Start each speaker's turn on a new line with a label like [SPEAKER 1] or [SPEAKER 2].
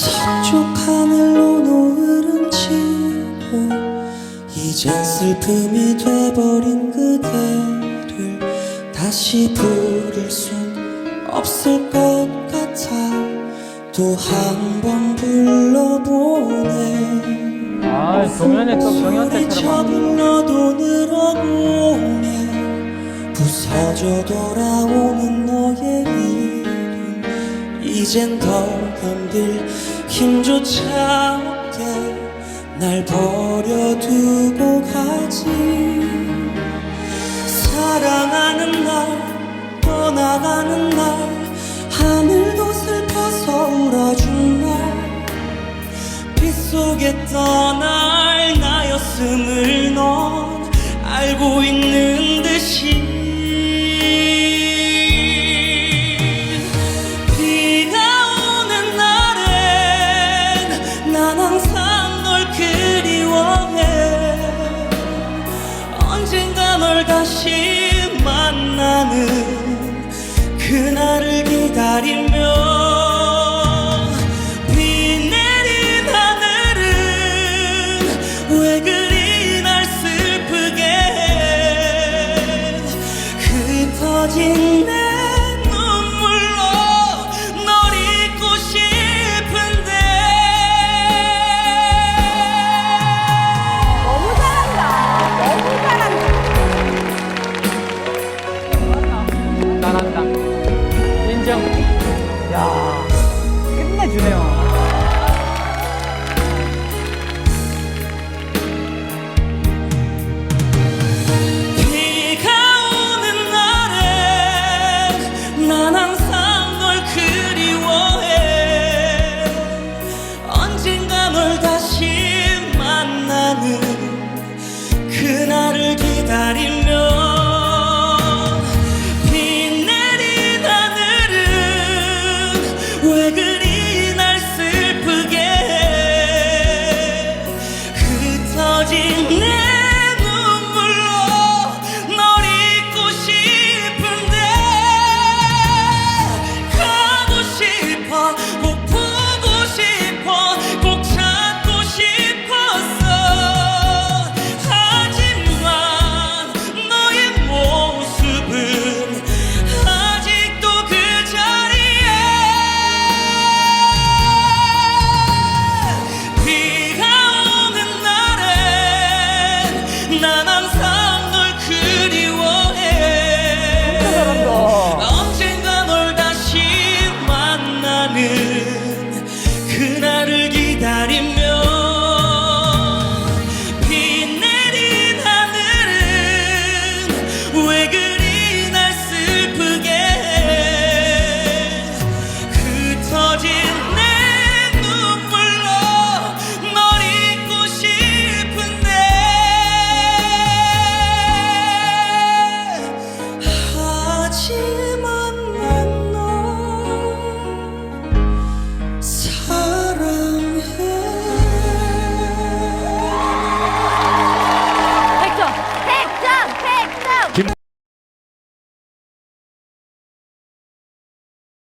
[SPEAKER 1] 서쪽 하늘로 노을은 지고 이젠 슬픔이 돼버린 그대를 다시 부를 순 없을 것 같아. 또 한 번 불러보네.
[SPEAKER 2] 아, 동현이 또 경연대처럼.
[SPEAKER 1] 저불러도 늘어오네. 부서져 돌아오는 너의 이름. 이젠 더 견딜 힘조차 없게 날 버려두고 가지. 사랑하는 날 떠나가는 날 하늘도 슬퍼서 울어준 날. 빗속에 떠날 나였음을 넌 알고 있는 언젠가 널 다시 만나는 그날을 기다리며 그날을 기다리며 비 내린 하늘은 왜 그